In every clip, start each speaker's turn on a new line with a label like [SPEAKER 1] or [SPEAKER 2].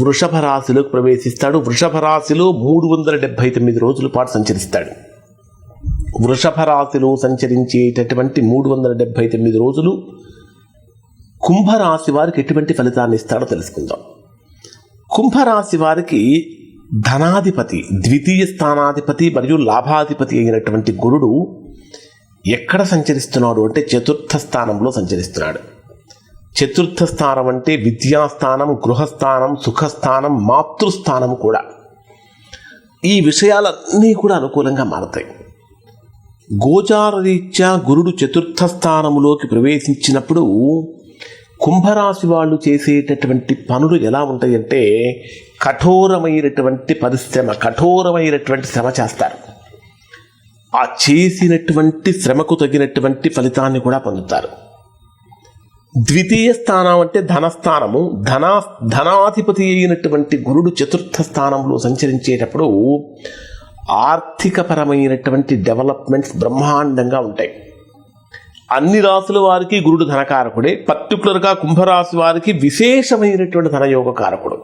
[SPEAKER 1] వృషభ రాశిలోకి ప్రవేశిస్తాడు. వృషభ రాశిలో మూడు వందల డెబ్భై తొమ్మిది రోజుల పాటు సంచరిస్తాడు. వృషభ రాశిలో సంచరించేటటువంటి మూడు వందల డెబ్భై తొమ్మిది రోజులు కుంభరాశి వారికి ఎటువంటి ఫలితాన్ని ఇస్తాడో తెలుసుకుందాం. కుంభరాశి వారికి ధనాధిపతి ద్వితీయ స్థానాధిపతి మరియు లాభాధిపతి అయినటువంటి గురుడు ఎక్కడ సంచరిస్తున్నాడు అంటే చతుర్థ స్థానంలో సంచరిస్తున్నాడు. చతుర్థ స్థానం అంటే విద్యాస్థానం గృహస్థానం సుఖస్థానం మాతృస్థానం కూడా. ఈ విషయాలన్నీ కూడా అనుకూలంగా మారతాయి. గోచారరీత్యా గురుడు చతుర్థ స్థానములోకి ప్రవేశించినప్పుడు కుంభరాశి వాళ్ళు చేసేటటువంటి పనులు ఎలా ఉంటాయంటే కఠోరమైనటువంటి పరిశ్రమ కఠోరమైనటువంటి శ్రమ చేస్తారు. ఆ చేసినటువంటి శ్రమకు తగినటువంటి ఫలితాన్ని కూడా పొందుతారు. ద్వితీయ స్థానం అంటే ధనస్థానము. ధనా ధనాధిపతి అయినటువంటి గురుడు చతుర్థ స్థానంలో సంచరించేటప్పుడు ఆర్థికపరమైనటువంటి డెవలప్మెంట్స్ బ్రహ్మాండంగా ఉంటాయి. అన్ని రాసుల వారికి గురుడు ధనకారకుడే పర్టికులర్గా కుంభరాశి వారికి విశేషమైనటువంటి ధనయోగ కారకుడు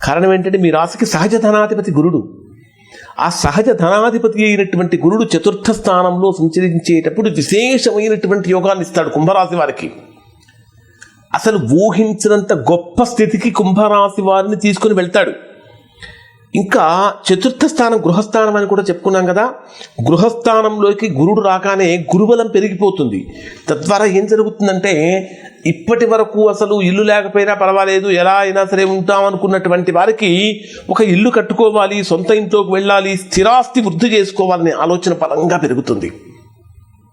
[SPEAKER 1] కారణం ఏంటంటే మీ రాశికి సహజ ధనాధిపతి గురుడు. ఆ సహజ ధనాధిపతి అయినటువంటి గురుడు చతుర్థ స్థానంలో సంచరించేటప్పుడు విశేషమైనటువంటి యోగాన్ని ఇస్తాడు కుంభరాశి వారికి. అసలు ఊహించినంత గొప్ప స్థితికి కుంభరాశి వారిని తీసుకుని వెళ్తాడు. ఇంకా చతుర్థ స్థానం గృహస్థానం అని కూడా చెప్పుకున్నాం కదా. గృహస్థానంలోకి గురుడు రాగానే గురుబలం పెరిగిపోతుంది. తద్వారా ఏం జరుగుతుందంటే ఇప్పటి వరకు అసలు ఇల్లు లేకపోయినా పర్వాలేదు ఎలా అయినా సరే ఉంటాం అనుకున్నటువంటి వారికి ఒక ఇల్లు కట్టుకోవాలి సొంత ఇంట్లోకి వెళ్ళాలి స్థిరాస్తి వృద్ధి చేసుకోవాలనే ఆలోచన బలంగా పెరుగుతుంది.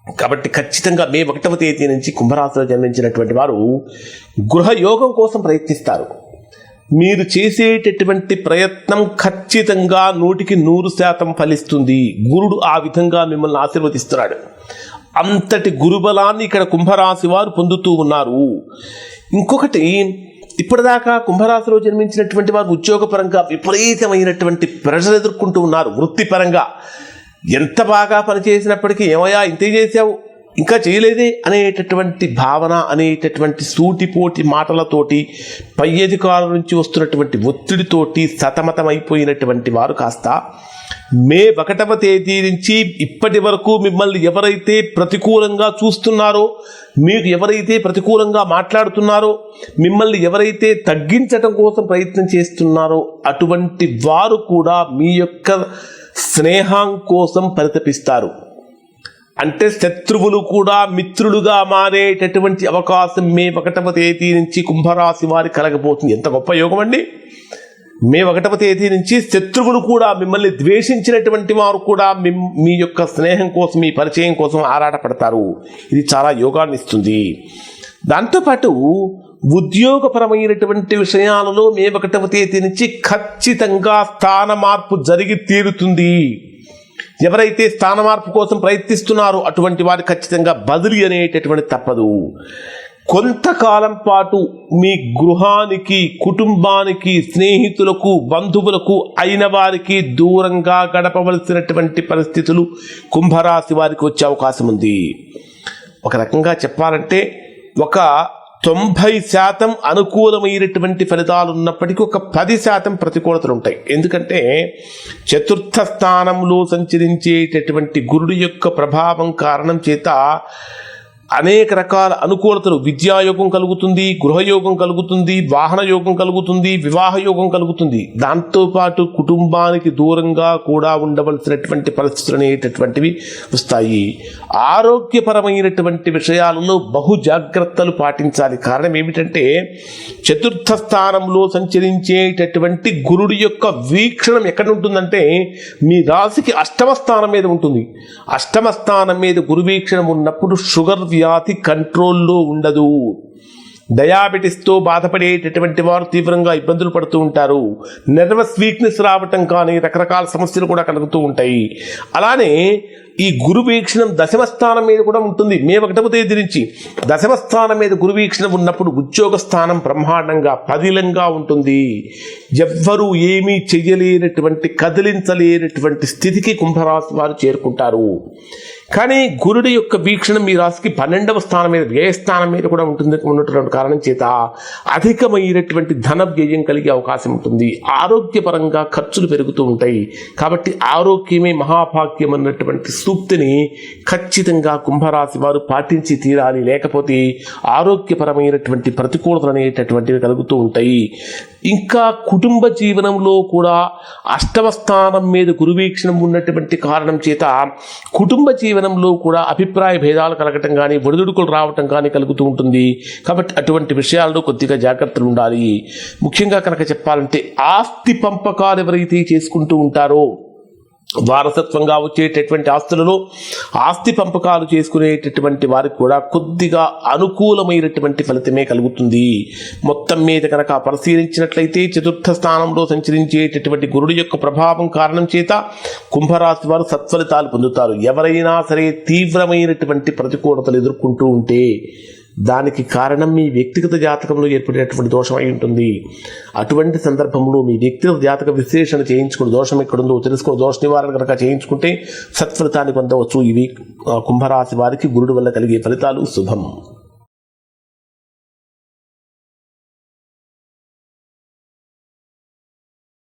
[SPEAKER 1] కాబట్టి ఖచ్చితంగా మే ఒకటవ తేదీ నుంచి కుంభరాశిలో జన్మించినటువంటి వారు గృహయోగం కోసం ప్రయత్నిస్తారు. మీరు చేసేటటువంటి ప్రయత్నం ఖచ్చితంగా నూటికి నూరు శాతం ఫలిస్తుంది. గురుడు ఆ విధంగా మిమ్మల్ని ఆశీర్వదిస్తున్నాడు. అంతటి గురుబలాన్ని ఇక్కడ కుంభరాశి వారు పొందుతూ ఉన్నారు. ఇంకొకటి ఇప్పటిదాకా కుంభరాశిలో జన్మించినటువంటి వారు ఉద్యోగపరంగా విపరీతమైనటువంటి ప్రెషర్ ఎదుర్కొంటూ ఉన్నారు. వృత్తిపరంగా. ఎంత బాగా పనిచేసినప్పటికీ ఏమయ్యా ఇంతే చేసావు ఇంకా చేయలేదే? అనేటటువంటి భావన అనేటటువంటి సూటిపోటి మాటలతోటి పై అధికారుల నుంచి వస్తున్నటువంటి ఒత్తిడితోటి సతమతమైపోయినటువంటి వారు కాస్త మే ఒకటవ తేదీ నుంచి ఇప్పటి వరకు మిమ్మల్ని ఎవరైతే ప్రతికూలంగా చూస్తున్నారో మీకు ఎవరైతే ప్రతికూలంగా మాట్లాడుతున్నారో మిమ్మల్ని ఎవరైతే తగ్గించడం కోసం ప్రయత్నం చేస్తున్నారో అటువంటి వారు కూడా మీ యొక్క స్నేహం కోసం పరితపిస్తారు. అంటే శత్రువులు కూడా మిత్రులుగా మారేటటువంటి అవకాశం మే ఒకటవ తేదీ నుంచి కుంభరాశి వారి కలగబోతుంది. ఎంత గొప్ప యోగం అండి మే ఒకటవ తేదీ నుంచి శత్రువులు కూడా మిమ్మల్ని ద్వేషించినటువంటి వారు కూడా మిమ్- మీ యొక్క స్నేహం కోసం మీ పరిచయం కోసం ఆరాటపడతారు. ఇది చాలా యోగాన్ని ఇస్తుంది దాంతోపాటు ఉద్యోగపరమైనటువంటి విషయాలలో మే ఒకటవ తేదీ నుంచి ఖచ్చితంగా స్థాన మార్పు జరిగి తీరుతుంది. ఎవరైతే స్థాన మార్పు కోసం ప్రయత్నిస్తున్నారో అటువంటి వారు ఖచ్చితంగా బదిలీ అనేటటువంటి తప్పదు. కొంతకాలం పాటు మీ గృహానికి కుటుంబానికి స్నేహితులకు బంధువులకు అయిన వారికి దూరంగా గడపవలసినటువంటి పరిస్థితులు కుంభరాశి వారికి వచ్చే అవకాశం ఉంది. ఒక రకంగా చెప్పాలంటే ఒక తొంభై శాతం అనుకూలమైనటువంటి ఫలితాలు ఉన్నప్పటికీ ఒక పది శాతం ప్రతికూలతలు ఉంటాయి ఎందుకంటే చతుర్థ స్థానంలో సంచరించేటటువంటి గురుడు యొక్క ప్రభావం కారణం చేత అనేక రకాల అనుకూలతలు విద్యాయోగం కలుగుతుంది గృహయోగం కలుగుతుంది వాహన యోగం కలుగుతుంది వివాహ యోగం కలుగుతుంది దాంతోపాటు కుటుంబానికి దూరంగా కూడా ఉండవలసినటువంటి పరిస్థితులు అనేటటువంటివి వస్తాయి. ఆరోగ్యపరమైనటువంటి విషయాలలో బహు జాగ్రత్తలు పాటించాలి. కారణం ఏమిటంటే చతుర్థ స్థానంలో సంచరించేటటువంటి గురుడు యొక్క వీక్షణం ఎక్కడ ఉంటుందంటే మీ రాశికి అష్టమ స్థానం మీద ఉంటుంది. అష్టమ స్థానం మీద గురువీక్షణం ఉన్నప్పుడు షుగర్ వ్యాధి కంట్రోల్లో ఉండదు. డయాబెటిస్తో బాధపడేటటువంటి వారు తీవ్రంగా ఇబ్బందులు పడుతూ ఉంటారు. నర్వస్ వీక్నెస్ రావటం కానీ రకరకాల సమస్యలు కూడా కలుగుతూ ఉంటాయి. అలానే ఈ గురు వీక్షణం మీద కూడా ఉంటుంది. మే ఒకటవ తేదీ నుంచి దశమస్థానం మీద గురు వీక్షణం ఉన్నప్పుడు ఉద్యోగ స్థానం బ్రహ్మాండంగా పదిలంగా ఉంటుంది. ఎవ్వరూ ఏమీ చెయ్యలేనటువంటి కదిలించలేనటువంటి స్థితికి కుంభరాశి వారు చేరుకుంటారు. కానీ గురుడి యొక్క వీక్షణం మీ రాశికి పన్నెండవ స్థానం మీద వ్యయ స్థానం మీద కూడా ఉంటుంది ఉన్నటువంటి కారణం చేత అధికమైనటువంటి ధన వ్యయం కలిగే అవకాశం ఉంటుంది. ఆరోగ్యపరంగా ఖర్చులు పెరుగుతూ ఉంటాయి. కాబట్టి ఆరోగ్యమే మహాభాగ్యం అన్నటువంటి సూక్తిని ఖచ్చితంగా కుంభరాశి వారు పాటించి తీరాలి. లేకపోతే ఆరోగ్యపరమైనటువంటి ప్రతికూలతలు అనేటటువంటివి కలుగుతూ ఉంటాయి. ఇంకా కుటుంబ జీవనంలో కూడా అష్టమ స్థానం మీద గురువీక్షణం ఉన్నటువంటి కారణం చేత కుటుంబ జీవనంలో కూడా అభిప్రాయ భేదాలు కలగటం కానీ ఒడిదుడుకులు రావటం కానీ కలుగుతూ ఉంటుంది. కాబట్టి అటువంటి విషయాల్లో కొద్దిగా జాగ్రత్తలు ఉండాలి. ముఖ్యంగా కనుక చెప్పాలంటే ఆస్తి పంపకాలు ఎవరైతే చేసుకుంటూ ఉంటారో వారసత్వంగా వచ్చేటటువంటి ఆస్తులలో ఆస్తి పంపకాలు చేసుకునేటటువంటి వారికి కూడా కొద్దిగా అనుకూలమైనటువంటి ఫలితమే కలుగుతుంది. మొత్తం మీద కనుక పరిశీలించినట్లయితే చతుర్థ స్థానంలో సంచరించేటటువంటి గురుడు యొక్క ప్రభావం కారణం చేత కుంభరాశి వారు సత్ఫలితాలు పొందుతారు. ఎవరైనా సరే తీవ్రమైనటువంటి ప్రతికూలతలు ఎదుర్కొంటూ ఉంటే దానికి కారణం మీ వ్యక్తిగత జాతకంలో ఏర్పడినటువంటి దోషం అయి ఉంటుంది. అటువంటి సందర్భంలో మీ వ్యక్తిగత జాతక విశ్లేషణ చేయించుకుని దోషం ఎక్కడుందో తెలుసుకుని దోష నివారణ కనుక చేయించుకుంటే సత్ఫలితాన్ని పొందవచ్చు. ఇవి కుంభరాశి వారికి గురుడు వల్ల కలిగే ఫలితాలు శుభం.